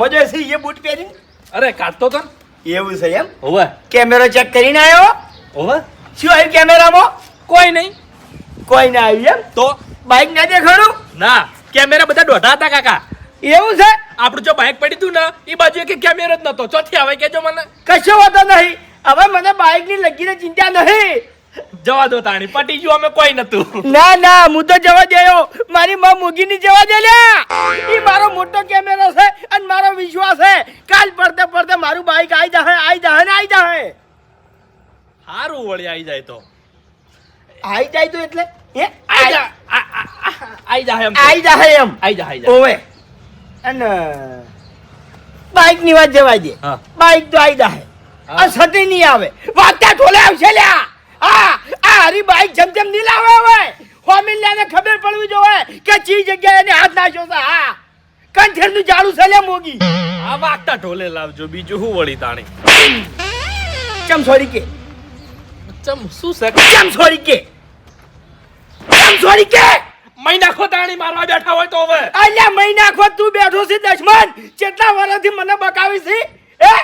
તો જો છે એ બૂટ પહેરી અરે કાઢતો તો. એવું છે એમ? હોવે. કેમેરો ચેક કરીને આવ્યો? હોવે. શું આવ્યું કેમેરામાં? કોઈ નહીં. કોઈ ના આવ્યું એમ? તો? બાઇક ના દેખાડું? ના. કેમેરા બધા દોઢા હતા કાકા. એવું છે? આપણું જો બાઇક પડી તું ને એ બાજુ કે કેમેરો જ નતો. ચોથી આવે કેજો મને. કશો વાંધો નહીં. હવે મને બાઇકની લગીને ચિંતા નહીં જવા દો તાણી પટી ગયું અમે કોઈ નતું. ના ના હું તો જવા દેયો મારી માં મૂગી ની જવા દે લે એ મારો મોટો કેમેરો છે અને મારો વિશ્વાસ છે. કાલ પડતે પડતે મારું બાઈક આઈ જાહે આઈ જાહે ને આઈ જાહે. સારું વળી આવી જાય તો. આઈ જાય તો એટલે? એ આઈ જા આ- આ- આ- આઈ જાય એમ આઈ જાહે એમ. આઈ જા આઈ જા ઓવે. અને બાઈકની વાત જવા દે. બાઈક તો આઈ જાહે. હા. આ સતી નહીં આવે. વાત ત્યાં ઠોલે આવશે લ્યા. હા આ હરી બાઈક જેમ જેમ નહીં લાવે હવે. ફોમિલિયાને ખબર પડવી જોઈએ કે ચી જગ્યાએ એને હાથ નાખ્યો છે. હા. કંઠેરનું જાડું છે લ્યા મોગી. આ વાગતા ઢોલે લાવજો બીજું હું વળી તાણી? ચમ સોરી કે. ચમ શું છે? ચમ સોરી કે. ચમ સોરી કે. મહિના ખો તાણી મારવા બેઠા હોય તો હવે. અલ્યા મહિના ખો તું બેઠો છે દશમન. કેટલા વર્ષથી મને બકાવી છે? હે?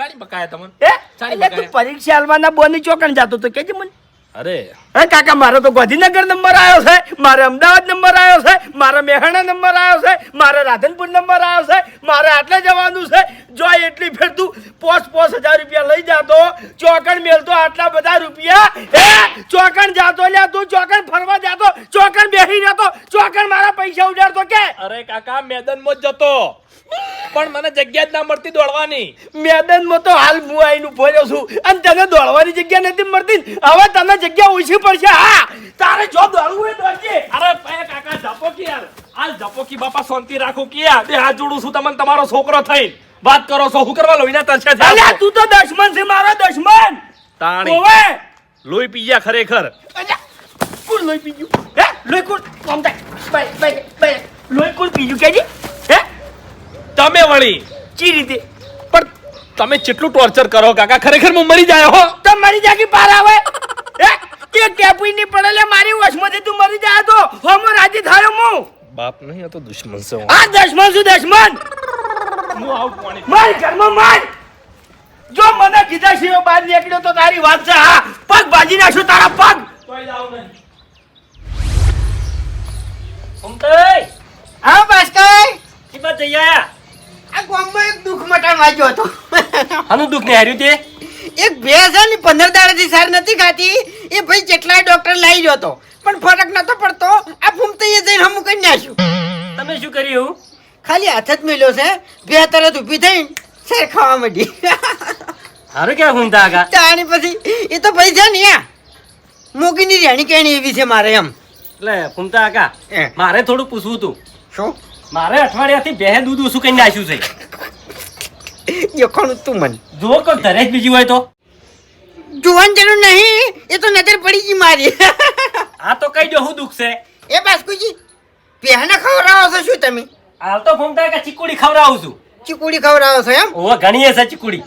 ચાલી બકાયા તમને? એ ચાલી એટલે તું પરીક્ષા આલવાના બોની ચોકણ જાતો તો કેજે મને. અરે હે કાકા મારો તો ગાંધીનગર નંબર આવ્યો છે મારે અમદાવાદ નંબર આવ્યો છે મારે મહેણા નંબર આવ્યો છે મારે રાધનપુર નંબર આવ્યો છે મારે આટલે જવાનું છે. જો એટલી ફેર તું પોસ પોસ હજાર રૂપિયા લઈ જાતો ચોકણ મેલતો આટલા બધા રૂપિયા. હે ચોકણ જાતો લ્યા તું ચોકણ ફરવા જાતો ચોકણ બેસી જતો ચોકણ મારા પૈસા ઉડાડતો કે? અરે કાકા મેદાનમાં જ જતો. પણ મને જગ્યા જ ના મળતી દોડવાની. મેદાનમાં તો હાલ હું આવીને ફર્યો છું. અને તને દોડવાની જગ્યા નથી મળતી હવે તને જગ્યા ઓછી પડશે હા. તારે જો દોડવું હોય દોડજે અરે પે કાકા જપો કે યાર. હાલ જપો કે બાપા શાંતિ રાખો કે યાર. બે હાથ જોડું છું તમને તમારો છોકરો થઈ વાત કરો છો હું કરવા લોહીના તરસ્યા છે અલ્યા તું તો દશમન છે મારો દશમન. તાણી. ઓવે લોહી પી ગયા ખરેખર. અલ્યા કોણ લોહી પીજું હે? લોહી કોણ? કોમ થાય. બાય બાય બાય લોહી કોણ પીજું કેજી? હે? તમે વળી. ચી રીતે? પણ તમે કેટલું ટોર્ચર કરો કાકા? ખરેખર હું મરી જાય હો. તમે મરી જાકી પાર આવે. તે ટેપુઈ ની પડેલે મારી વશમાંથી તું મરી જાય તો. હોમો રાજી થાયો હું બાપ નહીં આ તો દુશ્મન છે આ દુશ્મન છું દુશ્મન? હું આવું પાણી માર ઘરમાં માર. જો મને કીધા સિવાય બહાર નીકળ્યો તો તારી વાત છે હા. પગ ભાજી નાખશું તારા પગ. તોય જાવ નહીં. ઉમતઈ હા ભાસ્કર. કિંમત જઈ આયા? આ ગામમાં એક દુઃખ મટાણ વાંચ્યો હતો. આનું દુઃખ ને હાર્યું તે? એક ભેંસ છે ને પંદર દાડાથી સાર નથી ખાતી. એ ભાઈ કેટલાય ડોક્ટર લાવી ગયો હતો પણ ફરક નતો પડતો. આ ફૂમતઈએ જઈને હમું કરી નાખ્યું. તમે શું કર્યું ખાલી હાથ જ મેલ્યો છે. બે તરત ઊભી થઈને શેર ખાવા માંડી. હારું ક્યાં હુંતા આગા. તાણી પછી એ તો ભાઈ છે ને યા. મોગીની રહેણી કહેણી એવી છે મારે એમ. એટલે ફૂમતા આગા. મારે થોડું પૂછવું હતું. શું? મારે અઠવાડિયાથી બે દૂધ ઓછું કરીને નાખ્યું છે. જોખણું તું મને? જો કોઈ ઘરે જ બીજી હોય તો. જોવાની જરૂર નહીં. એ તો નજર પડી ગઈ મારી. આ તો કઈ જો હું દુઃખ છે. એ બાસ્કુજી પહેને ખવડાવો છો શું તમે? હાલ તો ફૂમતા કે ચીકુડી ખવડાવું છું. ચીકુડી ખવડાવો છો એમ? ઓ ઘણી હશે ચીકુડી.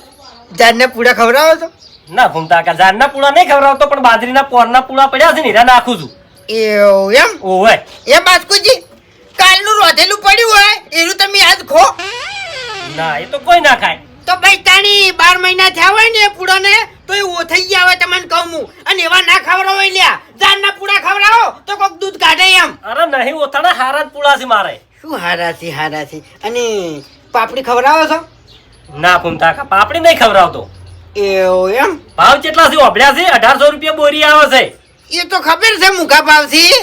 જાનને પૂડા ખવડાવો છો? ના ફૂમતા કે જાનના પૂળા નહીં ખવડાવતો પણ બાજરીના પોરના પૂળા પડ્યા છે ને એના નાખું છું. એવું એમ? ઓવે. એ બાસ્કુજી કાલનું રોધેલું પડ્યું હોય એનું તમે યાદ ખો. ના એ તો કોઈ ના ખાય. તો ભાઈ તાણી બાર મહિના થયા હોય ને એ પૂડો ને તો એ ઓથઈ ગયા હોય તમને કહું હું. અને એવા ના ખવડાવો હોય લ્યા. જાનના પૂડા ખવડાવો તો કોક દૂધ કાઢે એમ. અરે નહીં ઓથાના હારા જ પૂળા છે મારે. શું હારા છે હારા છે અને પાપડી ખવડાવો છો? ના ફૂમતા પાપડી નહીં ખવડાવતો. એવો એમ? ભાવ કેટલા છે ઓભળ્યા છે અઢારસો રૂપિયા બોરી આવે છે. એ તો ખબર છે મુખા ભાવથી.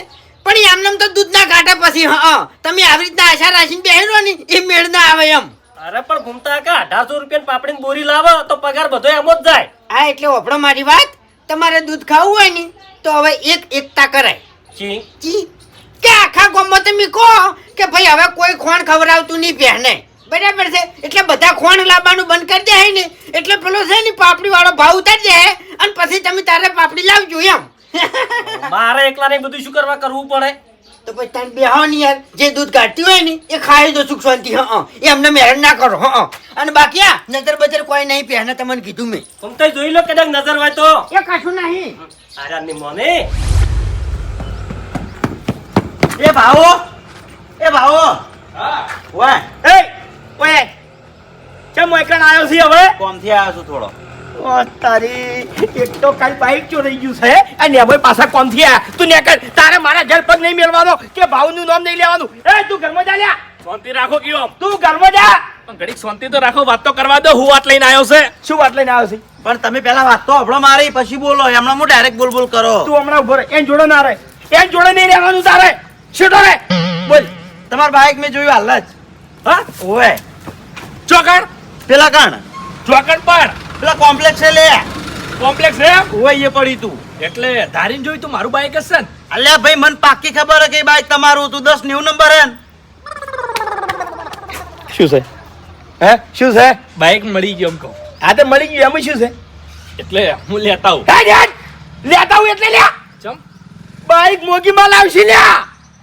પણ એમને તો દૂધ ના કાઢે પછી હા તમે આવી રીતના આશા રાખીને બેહેલો ને એ મેળ ના આવે એમ. અરે પણ ઘૂમતા કા અઢારસો રૂપિયા પાપડી બોરી લાવો તો પગાર બધો એમ જ જાય. આ એટલે ઓપડો મારી વાત. તમારે દૂધ ખાવું હોય ને તો હવે એક એકતા કરાય. ચી ચી કે આખા ગામમાં તમે કહો કે ભાઈ હવે કોઈ ખોણ ખવડાવતું નહીં પહેને. બરાબર છે? એટલે બધા ખોણ લાવવાનું બંધ કરી દે ને. એટલે પેલો છે ને પાપડી વાળો ભાવ ઉતારી દે અને પછી તમે તારે પાપડી લાવજો એમ. મારે એકલાને બધું શું કરવા કરવું પડે? તો પછી તને બેહો ને યાર. જે દૂધ કાઢતી હોય ને એ ખાઈ દો સુખ શાંતિ. હા એ અમને મેરણ ના કરો. હા અને બાકી આ નજર બજર કોઈ નહીં પહેને તમને કીધું મેં. તો જોઈ લો કદાચ નજર હોય તો. એ કશું નહીં. આરામની મોને એ ભાવો. એ ભાવો. હા. ઓય. એ ઓય. એકણ આવ્યો છે હવે? કોમથી આવ્યો છું થોડો. તારી એક તો કાલ બાઈક ચોરાઈ ગયું છે અને હવે પાછા કોમથી આયા? તું ને કર તારે મારા ઘર પગ નહીં મેળવાનો કે ભાવનું નામ નહીં લેવાનું. એ તું ઘરમાં જા લ્યા. શાંતિ રાખો કયો તું ઘરમાં જા. પણ ઘડીક શાંતિ તો રાખો વાત તો કરવા દો હું વાત લઈને આવ્યો છે. શું વાત લઈને આવ્યો છે? પણ તમે પેલા વાત તો હમણાં મારી પછી બોલો હમણાં હું ડાયરેક્ટ બોલ બોલ કરો. તું હમણાં ઊભો રહે એન જોડે ના રહે. એન જોડે નહીં રહેવાનું તારે. છૂટો રે બોલ. તમાર બાઈક મેં જોયું હાલ જ. હા? ઓવે. ચોકડ. પેલા કણ? ચોકડ પર. પેલા કોમ્પ્લેક્સ છે લે. કોમ્પ્લેક્સ રે? ઓય એ પડી તું. એટલે ધારીને જોયું તું મારું બાઈક હશે ને? અલ્યા ભાઈ મને પાકી ખબર હે કે બાઈક તમારું તું દસ નેવું નંબર હે શું છે? હે? શું છે? બાઈક મળી ગયો એમ કહું. આ તો મળી ગયું. એમ શું છે? એટલે હું લેતા આવું. હેડ લેતા હું એટલે લ્યા. ચમ. બાઈક મોગી માં લાવશી લ્યા.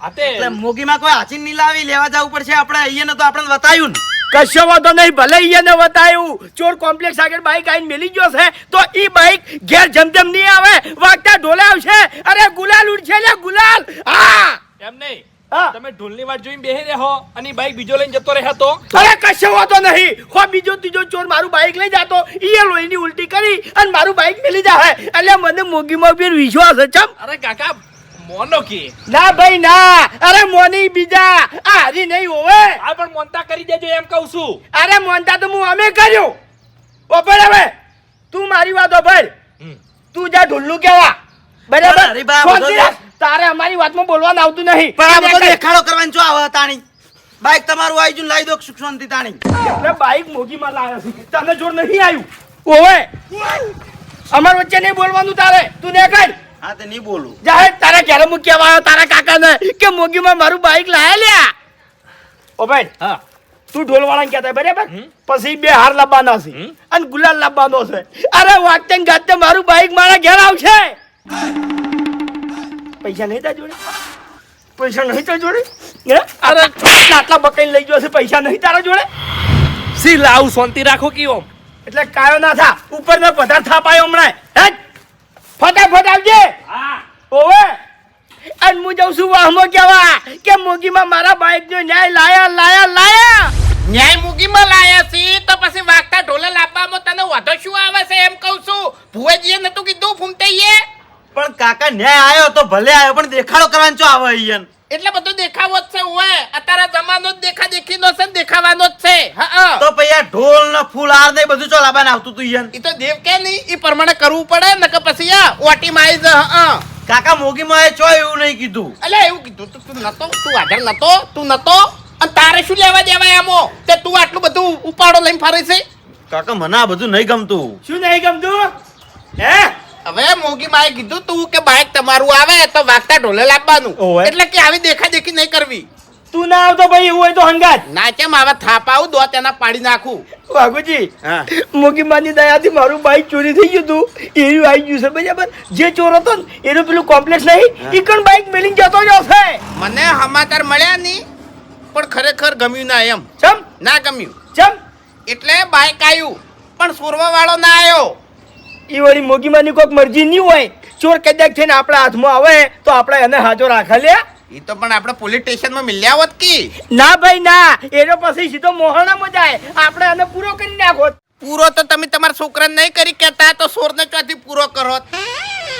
એટલે મોગીમાં કોઈ હાચી નહીં લાવી. લેવા જવું પડશે આપણે. અહીંયા તો આપણે બતાવ્યું ને. કશો વાંધો નહીં ભલે એને બતાવ્યું ચોર કોમ્પ્લેક્સ આગળ બાઈક આવીને મેલી ગયો છે તો ઈ બાઈક ઘેર જમજમ નહીં આવે. વાગતા ઢોલે આવશે. અરે ગુલાલ ઉડશે લે ગુલાલ! હા! એમ નહીં. તમે ઢોલની વાત જોઈને બેહી રહો અને બાઈક બીજો લઈને જતો રહ્યા તો. અરે કશો વાતો નહીં. હો બીજો ત્રીજો ચોર મારું બાઈક લઈ જાતો. ઈ લોહીની ઉલટી કરી અને મારું બાઈક મેલી જાહે. એટલે મને મોગીમાં બી વિશ્વાસ છે ચમ. અરે કાકા મોનો કે. ના ભાઈ ના. અરે મોની બીજા. આ હરી નહીં હોવે. આ પણ મોનતા કરી દેજો એમ કહું છું. અરે મોનતા તો હું અમે કર્યું. ઓપર હવે. તું મારી વાત ઓપર તું જા ઢુલ્લું કેવા. બરાબર. તારે અમારી વાતમાં બોલવાનું આવતું નહીં. પણ આ બધો દેખાડો કરવાની છો આવે તાણી. બાઈક તમારું આવી જુન લાવી દો સુખ શાંતિ તાણી. બાઈક મોગીમાં લાવ્યો છું. તને જોર નહીં આવ્યું. ઓવે અમાર વચ્ચે નહીં બોલવાનું તારે. તું ને કર હા તે નહીં બોલું. જાહેર તારા ઘરે હું કહેવા આવ્યો તારા કાકાને કે મોગીમાં મારું બાઈક લાયા લ્યા. ઓ ભાઈ હા. તું ઢોલવાળાને કહેતા બરાબર? પછી બે હાર લાવવાના છે અને ગુલાલ લાવવાનો છે. અરે વાગતે ગાતે મારું બાઈક મારા ઘેર આવશે. પૈસા નહીં તા જોડે? પૈસા નહીં તા જોડે? અરે. આટલા બકાઈ લઈ ગયો છે પૈસા નહીં તારા જોડે? સી લાવ શાંતિ રાખો કીઓ એટલે કાયો ના થા ઉપર ને પધાર થાપાયો હમણાં ફટાફટ આવજે. હા. ઓવે. અને હું જઉં છું વાહમાં કેવા કે મોગીમાં મારા બાઈક નો ન્યાય લાયા લાયા લાયા. ન્યાય મૂકીમાં લાયા છી તો પછી વાગતા ઢોલે લાવવામાં તને વધો શું આવે છે એમ કહું છું. ભુવાજીએ નતું કીધું ફૂમતે પણ કાકા ન્યાય આવ્યો તો ભલે આવ્યો પણ દેખાડો કરવાનો છો આવે અહીંયા. એટલે બધો દેખાવો જ છે ઓએ અત્યારે જમાનો જ દેખા નો છે ને દેખાવાનો જ છે. હા તો પછી આ ઢોલ ને ફૂલ હાર ને બધું ચોલાબાન આવતું તું યન ઈ તો દેવ કે નહીં એ પ્રમાણે કરવું પડે ને કે પછી આ ઓટીમાં આવી જ હા કાકા મોગીમાં એ ચો એવું નહીં કીધું? અલે એવું કીધું તું તું નતો તું આગળ નતો તું નતો. અને તારે શું લેવા દેવાય આમો? તે તું આટલું બધું ઉપાડો લઈને ફરે છે? કાકા મને આ બધું નહીં ગમતું. શું નહીં ગમતું? હે? હવે મોગી માએ કીધું તું કે બાઈક તમારું આવે તો વાગતા ઢોલે લાવવાનું. એટલે કે આવી દેખા દેખી નહીં કરવી. તું ના આવતો ભાઈ એવું હોય તો હંગાત. ના કેમ? આવા થાપ આવું દો તેના પાડી નાખું. વાઘુજી હા. મોગીમાની દયાથી મારું બાઈક ચોરી થઈ ગયું હતું એનું આવી ગયું છે બરાબર? જે ચોર હતો ને એનું પેલું કોમ્પ્લેક્સ નહીં એ કણ બાઈક મેલિંગ જતો જ હશે મને સમાચાર મળ્યા નહીં પણ ખરેખર ગમ્યું ના એમ. ચમ? ના ગમ્યું. ચમ? એટલે બાઈક આવ્યું પણ સુરવા વાળો ના આવ્યો ઈ વળી મોગીમાની કોઈક મરજી નહીં હોય ચોર કદાચ થઈને આપણા હાથમાં આવે તો આપણે એને હાજો રાખા લે. એ તો પણ આપણે પોલીસ સ્ટેશનમાં મિલ્યા હોત કી? ના ભાઈ ના. એનો પછી સીધો મોહણામાં જાય. આપણે એને પૂરો કરી નાખો. પૂરો તો તમે તમારા છોકરાને નહીં કરી કહેતા તો સોરને ચોથી પૂરો કરો?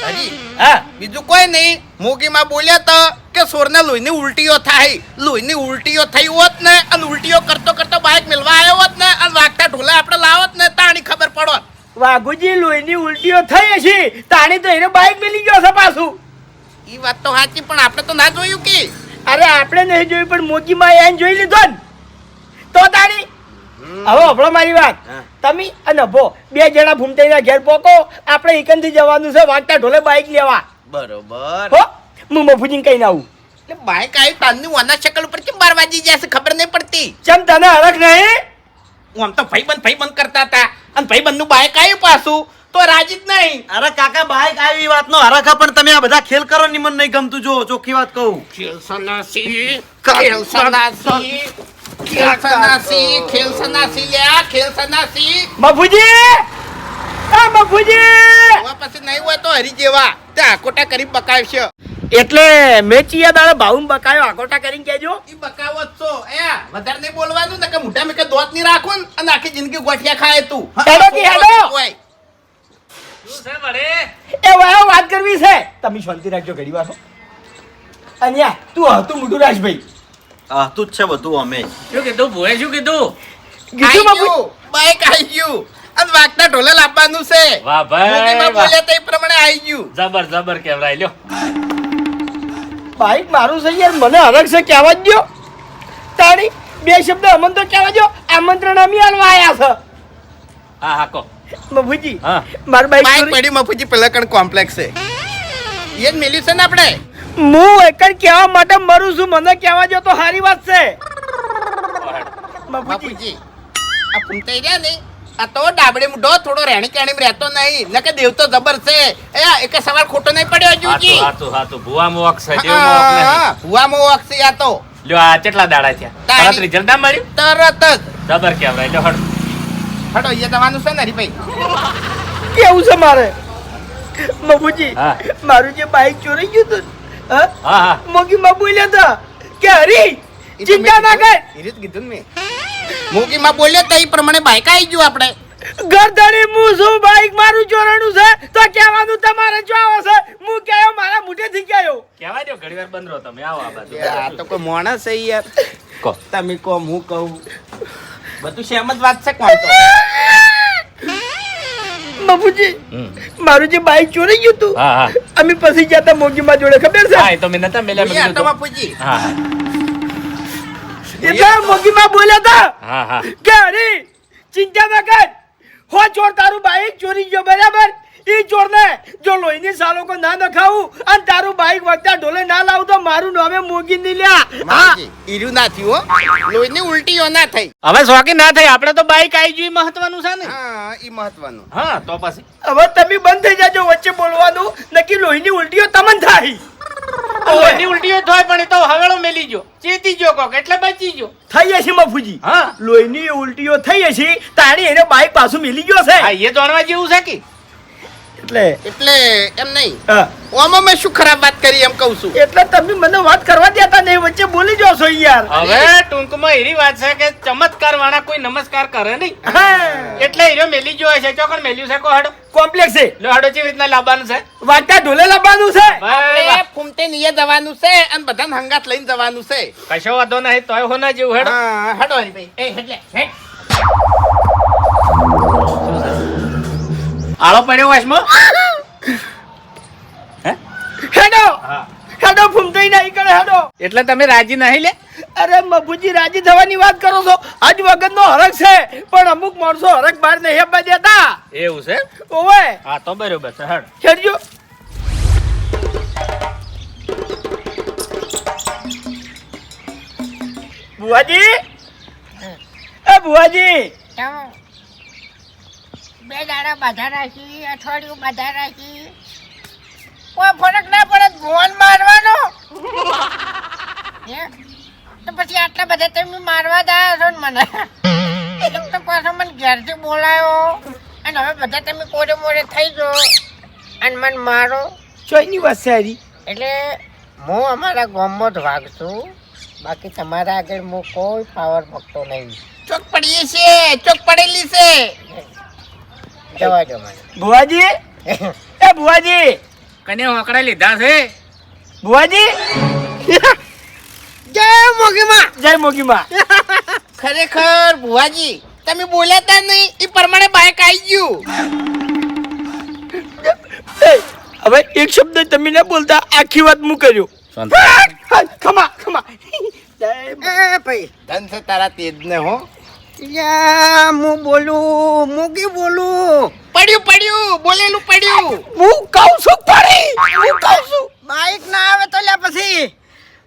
હજી હા. બીજું કોઈ નહીં. મોગીમાં બોલ્યા તો કે સોરને લોહીની ઉલટીઓ થાય. લોહીની ઉલટીઓ થઈ હોત ને અને ઉલટીઓ કરતો કરતો બાઇક મિલવા આવ્યો હોત ને અને વાગતા ઢોલા આપણે લાવત ને તાણી ખબર પડોત. વાઘુજી લોહીની ઉલટીઓ થઈ હશે. તાણી તો એને બાઇક મિલી ગયો છે પાછું. એ વાત તો સાચી પણ આપણે તો ના જોયું કે. અરે આપણે નહીં જોયું પણ મોગીમાં એને જોઈ લીધો ને. તો તાણી હવે હભળો મારી વાત. તમે અને ભો બે જણા ભૂમતાઈના ઘેર પોકો. આપણે એકંથી જવાનું છે વાગતા ઢોલે બાઈક લેવા. બરોબર. હો હું મફુજીને કહીને આવું. એટલે બાઇક આવી તાનની વાના શકલ ઉપર કેમ બાર વાજી જશે ખબર નહીં પડતી. ચમ તને અડક નહીં? હું આમ તો ભાઈબંધ ભાઈબંધ કરતા હતા. અને ભાઈબંધનું બાઈક આવ્યું પાછું તો રાજી જ નહીં. અરે કાકા બાઈક આવી વાત નો હરખા પણ તમે આ બધા ખેલ કરો ની મને નહીં ગમતું. જો ચોખ્ખી વાત કહું. ખેલસનાસી ખેલસનાસી ખેલસનાસી ખેલસનાસી લ્યા ખેલસનાસી મફુજી! આ મફુજી! હવે પછી નહીં હોય તો હરી જેવા. તે આકોટા કરી બકાવશે. એટલે મેં ચિયા દાડે ભાઉન બકાયો આકોટા કરીને કેજો ઈ બકાવો છો. એ વધારે નહીં બોલવાનું ને કે મોઢા મેં કે દોતની રાખો ને અને આખી જિંદગી ગોઠિયા ખાય તું. હેડો કે હેડો. એ વાયો વાત કરવી છે. તમે શાંતિ રાખજો ઘડી વાસો અન્યા તું હતું મોટું રાજ આ તું જ છે બધું અમે. શું કીધું? ભોએ શું કીધું? કીધું બાપુ. ગયું. બાઈક આવી ગયું. અને વાગતા ઢોલે લાવવાનું છે. વાહ ભાઈ બોલ્યા તે પ્રમાણે આવી ગયું. જબર જબર કેવરાય. લ્યો. બાઈક મારું છે યાર મને અલગ છે કહેવા જ તાણી બે શબ્દ અમન તો કહેવા દ્યો. આમંત્રણ અમે આલવા આયા છે. હા હા કો મફુજી હા. મારું બાઈક બાઈક પડી મફુજી પેલા કણ કોમ્પ્લેક્સ છે. એ મેલ્યું છે ને આપણે? હું એક જ કહેવા માટે મરું છું મને કહેવા દ્યો તો સારી વાત છે. મફુજી. આ ફૂમતાઈ રહ્યા ને? આ તો ડાબડે મુઢો થોડો રેણી કેણી રહેતો નહીં. નકે દેવ તો જબર છે. એ એક સવાલ ખોટો નહીં પડ્યો હજુજી. હાચું હાચું ભુવા મોક્ષ છે દેવ મોક્ષ નહીં. ભુવામાં ઓક્સી આ તો. લ્યો આ કેટલા દાડા થયા? તરત રિઝલ્ટ ના મળ્યું? તરત જ. જબર કેવરાય લ્યો હડો. હટો એ દવાનું છે ને હરીભાઈ? કેવું છે મારે? મબુજી મારું જે બાઈક ચોરી ગયું હતું હા? હા હા. મોગીમાં બોલ્યા હતા કે હરી ચિંતા ના કર. એ જ કીધું મેં. મૂકીમાં બોલ્યો તો એ પ્રમાણે બાઈક આવી ગયું આપણે. ગરદડી હું છું બાઈક મારું ચોરાણું છે? તો કહેવાનું તમારે જો આવે છે. હું કહેયો મારા મોઢેથી કહેયો કેવા દો ઘડીવાર બંધ રહો તમે આવો આ બાજુ. આ તો કોઈ માણસ છે યાર. કો. તમે કહો હું કહું. બધું સેમ જ વાત છે કોણ તો? બાપુજી મારું જે બાઈક ચોરી ગયું હતું હા હા. અમે પછી ગયા હતા મોગીમાં જોડે ખબર છે? હા તો મેં નતા મેલ્યા. બાપુજી. હા. હા એટલે મોગીમાં બોલ્યા હતા હા હા. કે હરી ચિંતા ના કર હો ચોર તારું બાઈક ચોરી ગયો બરાબર? ઈ ચોરને જો લોહીની સાલો કો ના નખાવું અને તારું બાઈક વગતા ઢોલે ના લાવું તો મારું નામે મોગી નહીં લ્યા. હા માજી, ના થયું હો. લોહીની ઉલટીઓ ના થઈ. હવે શોખી ના થાય આપણે તો બાઈક આવી ગયું એ મહત્વનું છે ને? હા ઈ મહત્વનું. હા તો પછી? હવે તમે બંધ થઈ જાજો વચ્ચે બોલવાનું. નક્કી લોહીની ઉલટીઓ તમને થાય. ઓની ઉલટીઓ થાય પણ એ તો હવેળો મેલી ગયો. ચેતી ગયો કોક એટલે બચી ગયો. થઈ હશે મફુજી. હા. લોહીની ઉલટીઓ થઈ હશે તાણી એને બાઈક પાછું મેલી ગયો છે. હા એ જાણવા જેવું છે કે? એટલે? એટલે એમ નહીં. ઓમાં મેં શું ખરાબ વાત કરી એમ કહું છું? એટલે તમે મને વાત કરવા દેતા નહીં વચ્ચે બોલી જાઓ છો યાર. હવે ટૂંકમાં એવી વાત છે કે ચમત્કાર વાળા કોઈ નમસ્કાર કરે નહીં. હા. એટલે હીરો મેલી જો છે ચોકડ મેલ્યું છે? કો હડો. કોમ્પ્લેક્સ છે. લો હડો કેવી રીતના લાવવાનું છે? વાટા ઢોલે લાવવાનું છે. ફૂમતે નિયે જવાનું છે અને બધાને હંગાત લઈને જવાનું છે. કશો વાંધો નહીં તોય હોના જેવું હેડો. હડો હરી ભાઈ એ એટલે હેડ. આળો પડ્યો વાસમાં? હેડો! હા. હેડો ફૂમતાઈ નહીં કરે હેડો. એટલે તમે રાજી નહીં લે? અરે મફુજી રાજી થવાની વાત કરો છો? આજ વગર નો હરખ છે. પણ અમુક માણસો હરક બહાર નહીં આપવા દેતા. એવું છે? ઓવે. હા તો બરોબર છે હેડ. હેડજો. બુઆજી એ બુઆજી. બે દાડા બાધા રાખી અઠવાડિયું બાધા રાખી. કોઈ ફરક ના પડે ભોન મારવાનો. હે? તો પછી આટલા બધા તમે મારવા દા છો ને મને. એક તો પાછો મને ઘેરથી બોલાયો. અને હવે બધા તમે કોરે મોરે થઈ ગયો. અને મને મારો. ચોઈની વાત સારી એટલે હું અમારા ગામમાં જ વાગ છું. બાકી તમારા આગળ હું કોઈ પાવર ભક્તો નહીં. ચોક પડીએ છે ચોક પડેલી છે. જવા દો મને. બુઆજી એ બુઆજી કને હોકડા લીધા છે? બુઆજી જય મોગીમાં. જય મોગીમાં. ખરેખર ભુવાજી તમે બોલ્યા તા નહીં એ પ્રમાણે બાઇક આવી ગયું. હવે એક શબ્દ તમે ના બોલતા આખી વાત હું કર્યો. ખમા ખમા. ભાઈ ધન છે તારા તેજ ને હો. હું બોલું મુગી બોલું? પડ્યું પડ્યું બોલેલું પડ્યું. હું કહું છું પડી! હું કહું છું. બાઈક ના આવે તો લે પછી.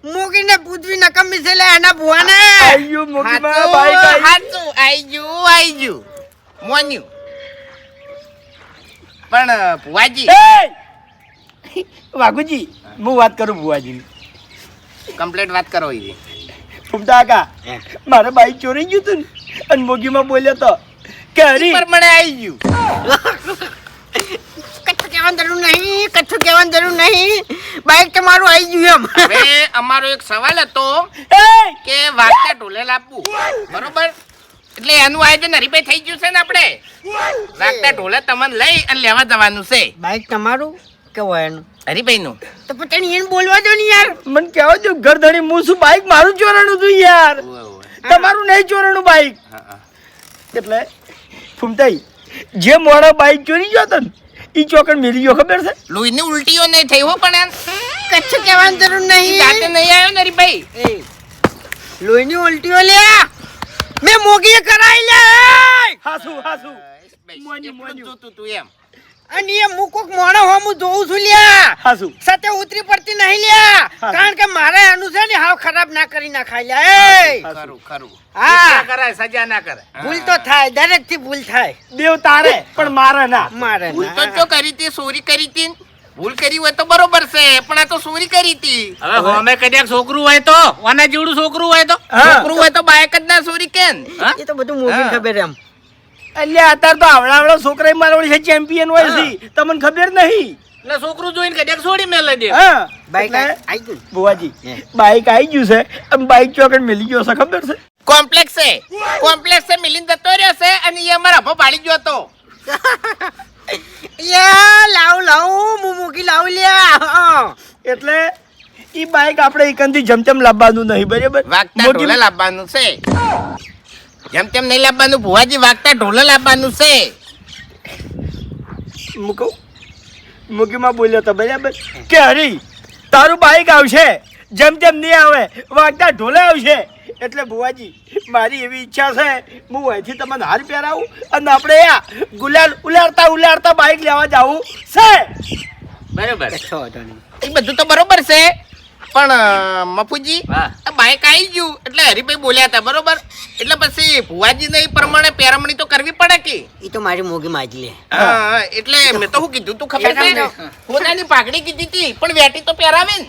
મુગીને પૂછવી નકમી છે લે એના ભુવાને. આયુ હાચું, બાઈક આયુ. હાચું, આઈ આયુ આઈ ગયું મોન્યું. પણ ભુવાજી. વાગુજી વાઘુજી હું વાત કરું ભુવાજી કમ્પ્લેટ વાત કરો એવી ફૂમતા મારે બાઈક ચોરી ગયું તું ને અને મોગીમાં બોલ્યો તો કે પર મને આવી ગયું. કચ્છ કહેવાનું જરૂર નહીં કચ્છું કહેવાનું જરૂર નહીં. બાઈક તમારું આવી ગયું એમ. હવે અમારો એક સવાલ હતો કે વાગતા ઢોલે લાપવું. બરોબર? એટલે એનું આયોજન હરીભાઈ થઈ ગયું છે ને આપણે? વાગતા ઢોલે તમને લઈ અને લેવા જવાનું છે. બાઈક તમારું કે વયનું? હરીભાઈ નું તો પણ એને બોલવા દો ને યાર. મને કહેવા જો ઘરધણી હું શું બાઈક મારું ચોરાણું હતું યાર. તમારું નહીં ચોરાણું બાઈક. એટલે ફૂમતાઈ જે મોડા બાઈક ચોરી ગયો ને એ ચોકડ મેલી ગયો ખબર છે? લોહીની ઉલટીઓ નહીં થઈ હો પણ. કચ્છું કહેવાની જરૂર નહીં. જાતે નહીં નહીં આવ્યો ને હરીભાઈ. લોહીની ઉલટીઓ લે મેં મોગીએ કરાઈ લે હાસુ હાસુ. મોની મોની જોતું તું એમ. અને એ હું કોક મોણો હો હું જોઉં છું લ્યા. હાસુ. સતે ઉતરી પડતી નહીં લ્યા. કારણ કે મારે આનું છે ને હાવ ખરાબ ના કરી નાખાય લ્યા. એ ખરું ખરું. હા. કરાય સજા ના કરે ભૂલ તો થાય દરેકથી ભૂલ થાય. દેવ તારે પણ મારે ના. મારે ભૂલ તો જો કરી તી ચોરી કરી હતી. ભૂલ કરી હોય તો બરોબર છે પણ આ તો ચોરી કરી હતી. હવે અમે કદાચ છોકરું હોય તો ઓના જેવડું છોકરું હોય તો? છોકરું હોય તો બાયક જ ના ચોરી કેમ એ તો બધું મોગી ખબર એમ. અલ્યા અત્યારે તો આવડા આવડા છોકરા મારા વળી છે ચેમ્પિયન હોય છે. તમને ખબર નહીં? એટલે છોકરું જોઈને કદાચ છોડી મેલે દે. હા. બાઈક આવી ગયું બુવાજી બાઈક આવી ગયું છે. અને બાઈક ચોકડ મિલી ગયો છે ખબર છે? કોમ્પ્લેક્સ છે. કોમ્પ્લેક્સ છે મિલિન જતો રહ્યો છે અને એ અમારા ભો પાડી ગયો હતો. યા લાવ લાવ હું મૂકી લાવ લ્યા. એટલે ઈ બાઈક આપણે એકંદી જમતેમ લાવવાનું નહીં બરાબર? ઢોલે લાવવાનું છે. જેમ તેમ નહીં લાવવાનું ભુવાજી વાગતા ઢોલે લાવવાનું છે. મૂકું મૂકીમાં બોલ્યો તો બરાબર. કે હરી તારું બાઈક આવશે. જેમ તેમ નહીં આવે વાગતા ઢોલે આવશે. એટલે ભુવાજી મારી એવી ઈચ્છા છે હું અહીંથી તમને હાર પહેરાવું અને આપણે આ ગુલાલ ઉલાડતા ઉલાડતા બાઈક લેવા જવું છે. બરોબર. એ બધું તો બરોબર છે. પણ મપુજી મફુજી હા. બાઈક આવી ગયું. એટલે હરિભાઈ બોલ્યા હતા બરોબર? એટલે પછી ભુવાજીને એ પ્રમાણે પેરામણી તો કરવી પડે કે? એ તો મારી મોગી માજલી લે એટલે મેં તો શું કીધું તું ખબર છે? પોતાની પાઘડી કીધી હતી પણ વેટી તો પહેરાવે ને.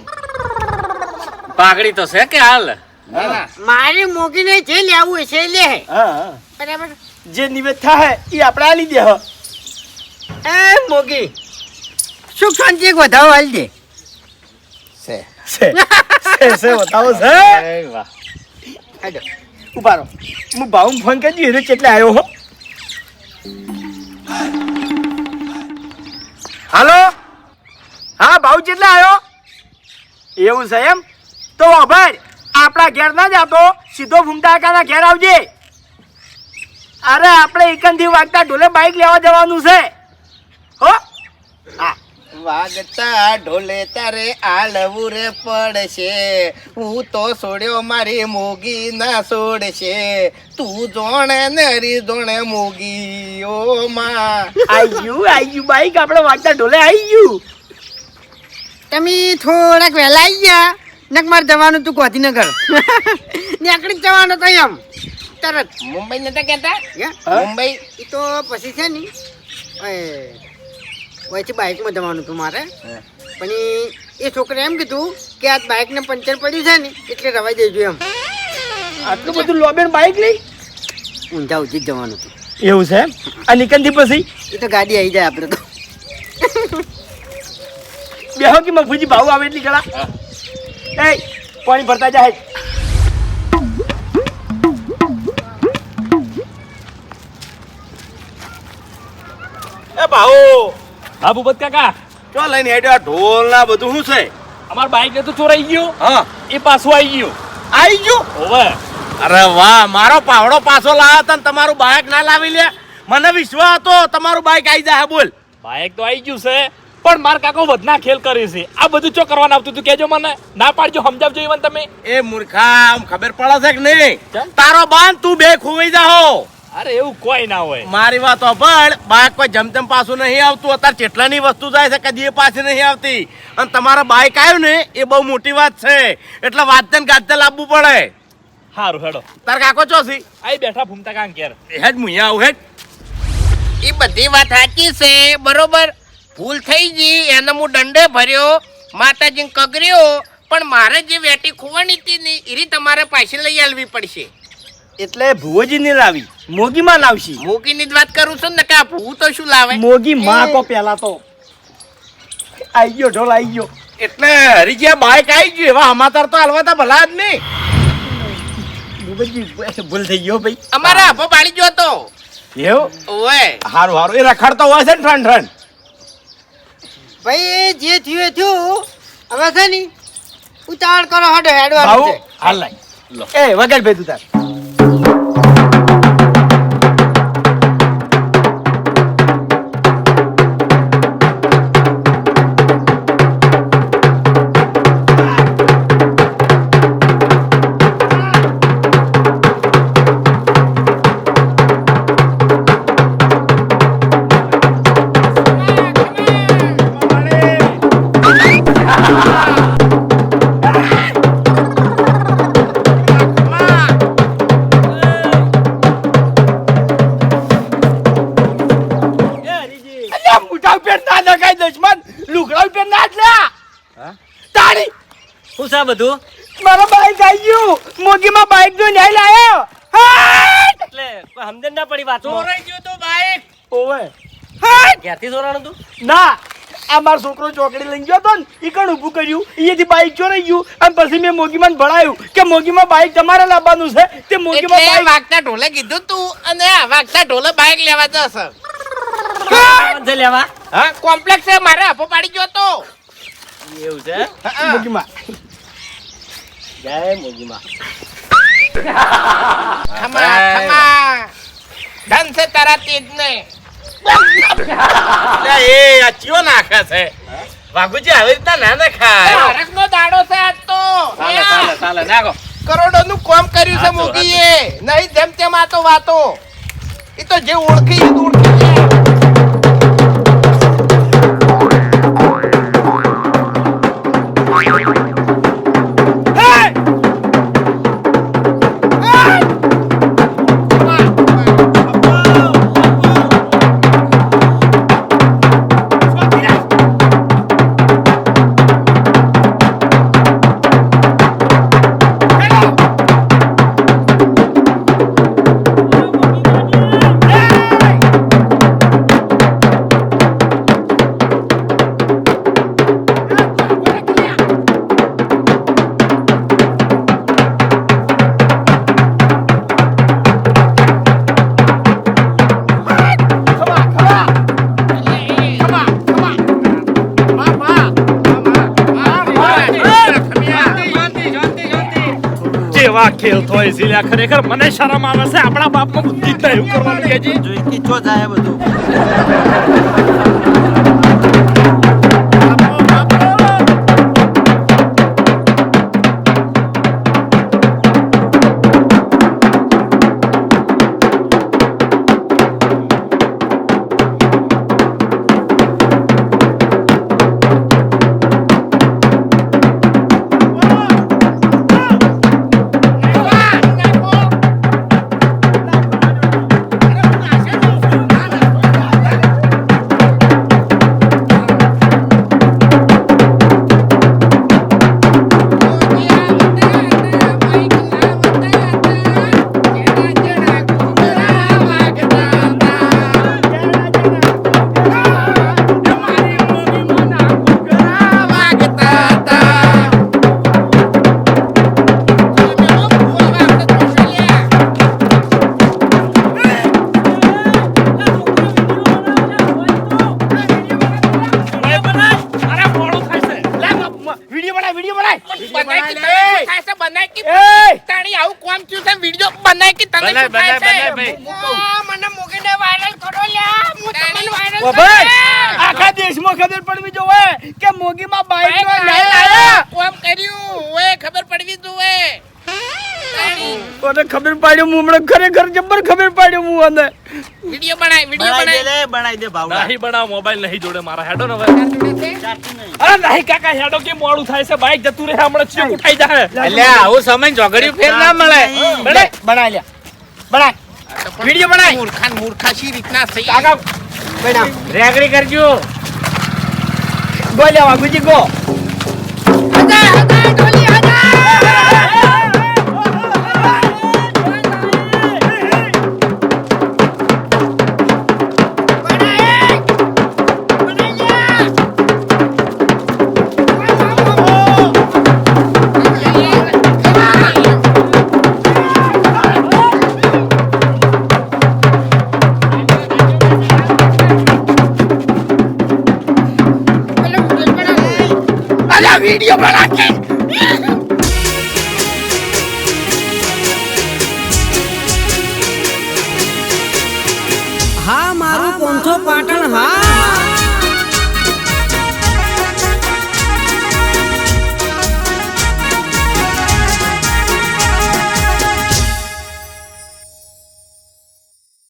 પાઘડી તો છે કે હાલ. મારી મોગી ને જે લેવું હોય છે લે. હા હા. બરાબર. જે નિવેદ થાય એ આપણે આલી દે એ મોગી સુખ શાંતિ એક વધારો હાલ દે? છે. છે છે બતાવો છે. એ વાહ. ઊભા રહો હું ભાઉને ફોન કરી દઉં એટલે કેટલે આવ્યો હો. હાલો? હા ભાવ કેટલે આવ્યો એવું છે એમ? તો ભાઈ આપણા ઘેર ના જાતો સીધો ફૂમટાકાના કાકાના ઘેર આવજે. અરે આપણે એકંદી વાગતા ઢોલે બાઈક લેવા જવાનું છે. હો. વાગતા ઢોલે તારે આલવું રે પડશે. હું તો છોડ્યો મારી મોગી ના છોડશે તું જોણે ને રી જોણે મોગી ઓ માં. આયુ ગયું બાઈક આપણે વાગતા ઢોલે આયુ. તમે થોડાક વહેલા આવી ગયા. નક મારે જવાનું તું ગોધીનગર. નીકળી જ જવાનું તો એમ. તરત. મુંબઈ નતા કહેતા? હે? મુંબઈ? એ તો પછી છે ને. એ બાઇકમાં જવાનું હતું મારે. પણ એ છોકરે એમ કીધું કે આ બાઇકને પંચર પડ્યું છે ને એટલે રવાઈ દેજો એમ. આટલું બધું લોબેન બાઈક લઈ? ઊંઝા ઉજી જ જવાનું હતું. એવું છે? એમ આ નીકળતી પછી? એ તો ગાડી આવી જાય આપણે તો. બેહો કે મફુજી ભાવ આવે એટલી ગળા? એ પાણી ભરતા જાય એ ભાઉ! હા ભૂપત કાકા. ચો લઈને હેડ્યો ઢોલ ના બધું શું છે? અમાર બાઈક ને તો ચોરાઈ ગયું. હા. એ પાછું આવી ગયું. આવી ગયું? ઓવે અરે વાહ મારો પાવડો પાછો લાવ્યા તને તમારું બાઈક ના લાવી લે. મને વિશ્વાસ હતો તમારું બાઈક આવી જાય બોલ. બાઈક તો આવી ગયું છે પણ માર કાકો વધના ખેલ કરે છે. આ બધું ચો કરવાનું આવતું તું કેજો મને. ના પાડજો સમજાવજો ઈવન તમે. એ મૂર્ખા આમ ખબર પડે છે કે નહીં? તારો બાંધ તું બે ખોવાઈ જાઓ અરે એવું કોઈ ના હોય. મારી વાત પણ બાઈક કોઈ જમતમ પાછું નહીં આવતું અત્યારે કેટલાની વસ્તુ જાય છે કદી એ પાછી નહીં આવતી. અને તમારા બાઈક આવ્યું ને એ બહુ મોટી વાત છે. એટલે વાતને ગાતે લાવવું પડે. સારું હેડો. તાર કાકો ચોસી આઈ બેઠા ફૂમતા કાંક ઘેર. હેડ અહીંયા આવું હેડ. એ બધી વાત સાચી છે બરોબર. ભૂલ થઈ ગઈ એને હું દંડે ભર્યો માતાજીને કગર્યો પણ મારે જે વેટી ખોવાની હતી ને એ તમારે પાછી લઈ આવવી પડશે. એટલે ભુવજી ને લાવી. મોગી માં લાવશી. મોગીની જ વાત કરું છું ને કે આ ભૂ તો શું લાવે? મોગી માં કો પેલા તો. આઈ ગયો ઢોલ આઈ ગયો. એટલે હરીજી બાઈક આવી ગયું. એવા સમાચાર તો હાલવા તા ભલા જ નહીં ભૂપતજી, ભૂલ થઈ ગયો ભાઈ. અમારે આભો બાળી ગયો તો. એવું? ઓય હારું હારું. એ રખડતો હોય છે ને ઠંડ ઠંડ ભાઈ જે થયું એ થયું. હવે છે ને ઉતાવળ કરો હડો હેડવા ભાઉ હાલ લાય. એ વગર ભેતું તાર શું બધું? મારો બાઈક આવી ગયું. મોગીમાં બાઈક જો નહીં લાયો હાટ! એટલે કોઈ સમજણ ના પડી વાત ચોરાઈ ગયો તો બાઈક ઓવે. હાટ! ક્યાંથી ચોરાણું તું? ના આ મારો છોકરો ચોકડી લઈ ગયો તો ને ઈ કણ ઊભું કર્યું? એથી બાઈક ચોરાઈ ગયું. અને પછી મેં મોગીમાં ભણાયું કે મોગીમાં બાઈક તમારે લાવવાનું છે. તે મોગીમાં બાઈક વાગતા ઢોલે કીધું તું અને આ વાગતા ઢોલે બાઈક લેવા જશે. લેવા. હા કોમ્પ્લેક્સ છે મારે આપો પાડી ગયો તો. એવું છે? મોગીમાં. જય મોગીમાં ખમા ખમા ધન છે તારા તેજ ને એ ચિયો નાખે છે. વાઘુજી આવી રીતના ના નખાય. હરકનો દાડો છે આજ તો. ચાલે ચાલે ચાલે નાખો. કરોડો નું કામ કર્યું છે મોગીએ નહીં જેમ તેમ આ તો વાતો. એ તો જે ઓળખી એ ઓળખી ખેલ થોય છે ખરેખર મને શરમ આવે છે. આપણા બાપમાં બુદ્ધિ જ એવું કરવાનું કે છે અરે થાય છે? બનાય કે તાણી આવું કોમ થયું છે? વીડિયો બનાય કે તને શું થાય છે? મને મોગીને વાયરલ કરો લ્યા. હું તમને વાયરલ ભાઈ આખા દેશમાં ખબર પડવી જોવે કે મોગીમાં બાઈક બાઈક નો લાયા, કોમ કર્યું. ઓએ ખબર પડવી તાણી મને ખબર પાડ્યો હું હમણાં ખરેખર જબર ખબર પાડ્યો હું અંદર વિડિયો બનાય વિડિયો બનાય. નહીં બનાવ મોબાઈલ નહીં જોડે મારા હેડો ને હવે? અરે નહીં કાકા હેડો કે મોડું થાય છે? બાઈક જતું રહે હમણાં ચીક ઉઠાઈ જાય એટલે આવું સમય જોગડ્યું ફેર ના મળે. બને બનાય લે. બનાય. વિડિયો બનાય. મૂર્ખાન મૂર્ખા શી રીતના થઈ. કાકા બનાવ રેગડી કરજો. ગો લેવા ગુજી ગો. હગા